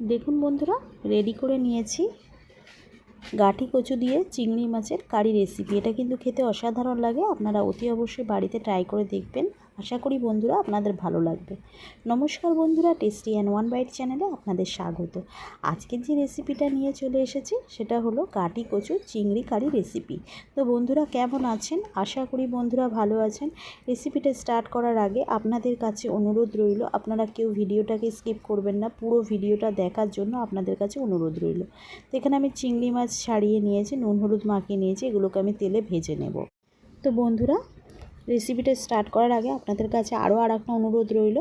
দেখুন বন্ধুরা রেডি করে নিয়েছি গাঠি কচু দিয়ে চিংড়ি মাছের কারি রেসিপি এটা কিন্তু খেতে অসাধারণ লাগে, আপনারা অতি অবশ্যই বাড়িতে ট্রাই করে দেখবেন। আশা করি বন্ধুরা আপনাদের ভালো লাগবে। নমস্কার বন্ধুরা টেস্টি অ্যান্ড ওয়ান বাইট চ্যানেলে আপনাদের স্বাগত। আজকের যে রেসিপিটা নিয়ে চলে এসেছি, সেটা হলো গাটি কচু চিংড়ি কারি রেসিপি তো বন্ধুরা, কেমন আছেন? আশা করি বন্ধুরা ভালো আছেন। রেসিপিটা স্টার্ট করার আগে আপনাদের কাছে অনুরোধ রইল, আপনারা কেউ ভিডিওটাকে স্কিপ করবেন না, পুরো ভিডিওটা দেখার জন্য আপনাদের কাছে অনুরোধ রইল। তো এখানে আমি চিংড়ি মাছ ছাড়িয়ে নিয়েছি, নুন, হলুদ মাখিয়ে নিয়েছি, এগুলোকে আমি তেলে ভেজে নেব। তো বন্ধুরা রেসিপিটা স্টার্ট করার আগে আপনাদের কাছে আরও আর একটা অনুরোধ রইল।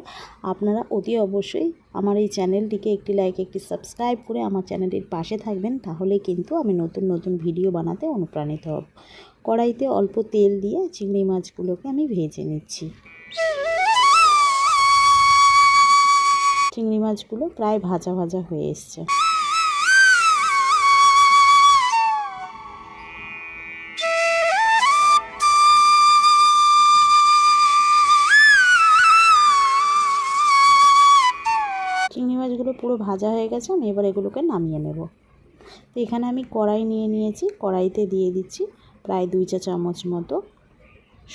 আপনারা অতি অবশ্যই আমার এই চ্যানেলটিকে একটি লাইক একটি সাবস্ক্রাইব করে আমার চ্যানেলটির পাশে থাকবেন, তাহলে কিন্তু আমি নতুন নতুন ভিডিও বানাতে অনুপ্রাণিত হব। কড়াইতে অল্প তেল দিয়ে চিংড়ি মাছগুলোকে আমি ভেজে নিচ্ছি। চিংড়ি মাছগুলো প্রায় ভাজা ভাজা হয়ে এসছে। পুরো ভাজা হয়ে গেছে, আমি এবার এগুলোকে নামিয়ে নেব। তো এখানে আমি কড়াই নিয়ে নিয়েছি, কড়াইতে দিয়ে দিচ্ছি প্রায় দুই চা চামচ মতো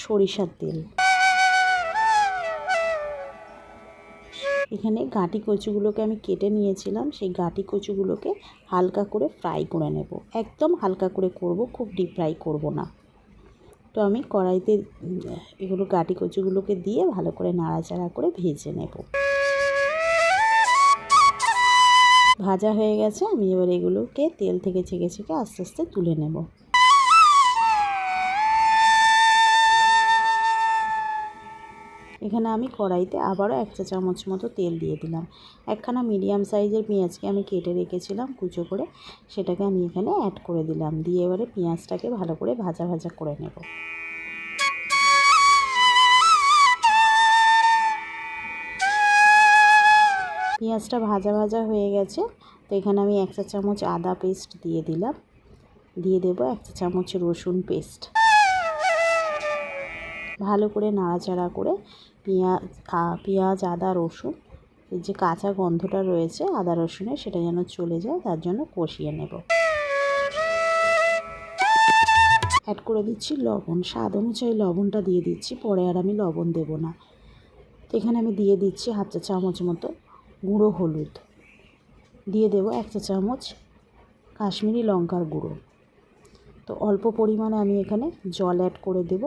সরিষার তেল। এখানে গাঁটি কচুগুলোকে আমি কেটে নিয়েছিলাম, সেই গাঁটি কচুগুলোকে হালকা করে ফ্রাই করে নেব। একদম হালকা করে করব, খুব ডিপ ফ্রাই করব না। তো আমি কড়াইতে এগুলো গাঁটি কচুগুলোকে দিয়ে ভালো করে নাড়াচাড়া করে ভেজে নেব। ভাজা হয়ে গেছে, আমি এবার এগুলোকে তেল থেকে ছেঁকে ছেঁকে আস্তে আস্তে তুলে নেব। এখানে আমি কড়াইতে আবারও এক চা চামচ মতো তেল দিয়ে দিলাম। একখানা মিডিয়াম সাইজের পেঁয়াজকে আমি কেটে রেখেছিলাম কুচো করে, সেটাকে আমি এখানে অ্যাড করে দিলাম। দিয়ে এবারে পেঁয়াজটাকে ভালো করে ভাজা ভাজা করে নেব। পেঁয়াজটা ভাজা ভাজা হয়ে গেছে। তো এখানে আমি এক চা চামচ আদা পেস্ট দিয়ে দিলাম। দিয়ে দেবো এক চা চামচ রসুন পেস্ট। ভালো করে নাড়াচাড়া করে পেঁয়াজ পেঁয়াজ, আদা, রসুন, এই যে কাঁচা গন্ধটা রয়েছে আদা, রসুনের, সেটা যেন চলে যায়, তার জন্য কষিয়ে নেব। অ্যাড করে দিচ্ছি লবণ। স্বাদ অনুযায়ী লবণটা দিয়ে দিচ্ছি, পরে আর আমি লবণ দেব না। তো এখানে আমি দিয়ে দিচ্ছি হাফ চা চামচ মতো গুঁড়ো হলুদ। দিয়ে দেবো এক চা চামচ কাশ্মীরি লঙ্কার গুঁড়ো। তো অল্প পরিমাণে আমি এখানে জল অ্যাড করে দেব।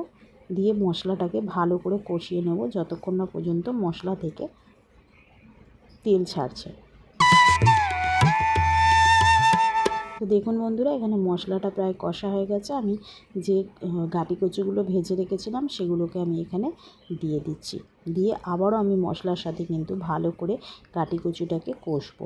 দিয়ে মশলাটাকে ভালো করে কষিয়ে নেব যতক্ষণ না পর্যন্ত মশলা থেকে তেল ছাড়ছে। তো দেখুন বন্ধুরা, এখানে মশলাটা প্রায় কষা হয়ে গেছে। আমি যে গাটি কচুগুলো ভেজে রেখেছিলাম, সেগুলোকে আমি এখানে দিয়ে দিচ্ছি। দিয়ে আবারও আমি মশলার সাথে কিন্তু ভালো করে গাটি কচুটাকে কষবো।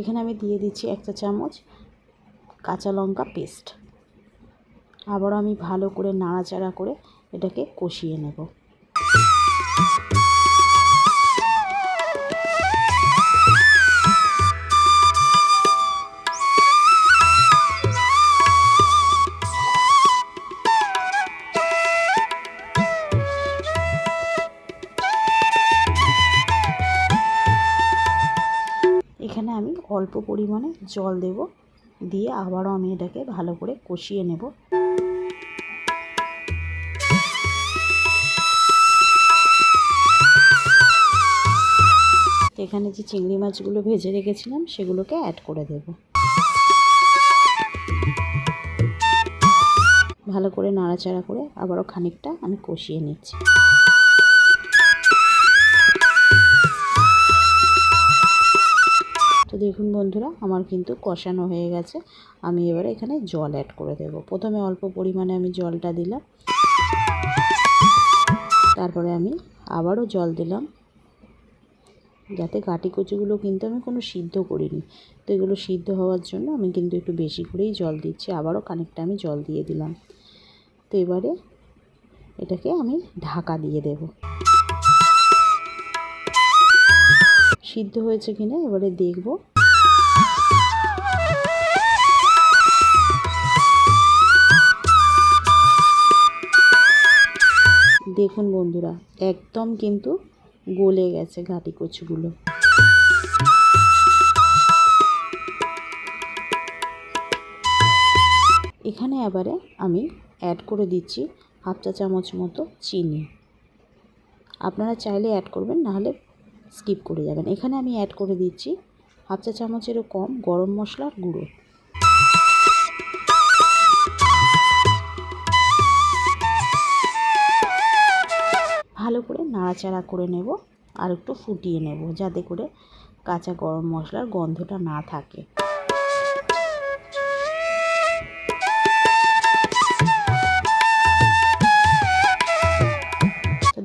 এখানে আমি দিয়ে দিচ্ছি একটা চামচ কাঁচা লঙ্কা পেস্ট আবারও আমি ভালো করে নাড়াচাড়া করে এটাকে কষিয়ে নেব। এখানে আমি অল্প পরিমাণে জল দেব। দিয়ে আবারও আমি এটাকে ভালো করে কষিয়ে নেব। এখানে যে চিংড়ি মাছগুলো ভেজে রেখেছিলাম, সেগুলোকে অ্যাড করে দেব। ভালো করে নাড়াচাড়া করে আবারও খানিকটা আমি কষিয়ে নিচ্ছি। তো দেখুন বন্ধুরা, আমার কিন্তু কষানো হয়ে গেছে। আমি এবারে এখানে জল অ্যাড করে দেব। প্রথমে অল্প পরিমাণে আমি জলটা দিলাম। তারপরে আমি আবারও জল দিলাম। যাতে কাটি কচুগুলো কিন্তু আমি কোনো সিদ্ধ করিনি। তো এগুলো সিদ্ধ হওয়ার জন্য আমি কিন্তু একটু বেশি করেই জল দিচ্ছি। আবারও খানিকটা আমি জল দিয়ে দিলাম। তো এবারে এটাকে আমি ঢাকা দিয়ে দেব। সিদ্ধ হয়েছে কিনা এবারে দেখব। দেখুন বন্ধুরা, একদম কিন্তু গলে গেছে ঘাটি কচুগুলো। এখানে এবারে আমি অ্যাড করে দিচ্ছি হাফ চা চামচ মতো চিনি। আপনারা চাইলে অ্যাড করবেন, নাহলে স্কিপ করে যাবেন। এখানে আমি অ্যাড করে দিচ্ছি হাফ চা চামচেরও কম গরম মশলার গুঁড়ো। ভালো করে নাড়াচাড়া করে নেব আর একটু ফুটিয়ে নেব যাতে করে কাঁচা গরম মশলার গন্ধটা না থাকে।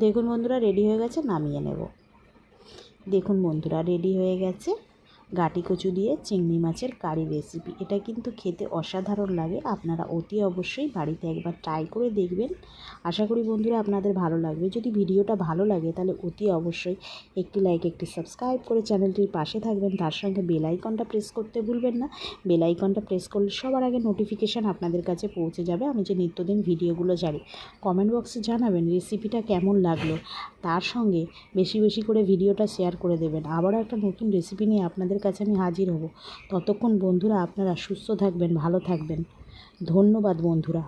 দেখুন বন্ধুরা রেডি হয়ে গেছে, নামিয়ে নেব। দেখুন বন্ধুরা রেডি হয়ে গেছে। গাটি কচু দিয়ে চিংড়ি মাছের কারি রেসিপি এটা কিন্তু খেতে অসাধারণ লাগে। আপনারা অতি অবশ্যই বাড়িতে একবার ট্রাই করে দেখবেন। আশা করি বন্ধুরা আপনাদের ভালো লাগবে। যদি ভিডিওটা ভালো লাগে তাহলে অতি অবশ্যই একটি লাইক একটি সাবস্ক্রাইব করে চ্যানেলটির পাশে থাকবেন। তার সঙ্গে বেল আইকনটা প্রেস করতে ভুলবেন না। বেল আইকনটা প্রেস করলে সবার আগে নোটিফিকেশান আপনাদের কাছে পৌঁছে যাবে। আমি যে নিত্যদিন ভিডিওগুলো জানি কমেন্ট বক্সে জানাবেন রেসিপিটা কেমন লাগল। তার সঙ্গে বেশি বেশি করে ভিডিওটা শেয়ার করে দেবেন। আবারও একটা নতুন রেসিপি নিয়ে আপনাদের কাছে আমি হাজির হব। ততক্ষণ বন্ধুরা আপনারা সুস্থ থাকবেন ভালো থাকবেন। ধন্যবাদ বন্ধুরা।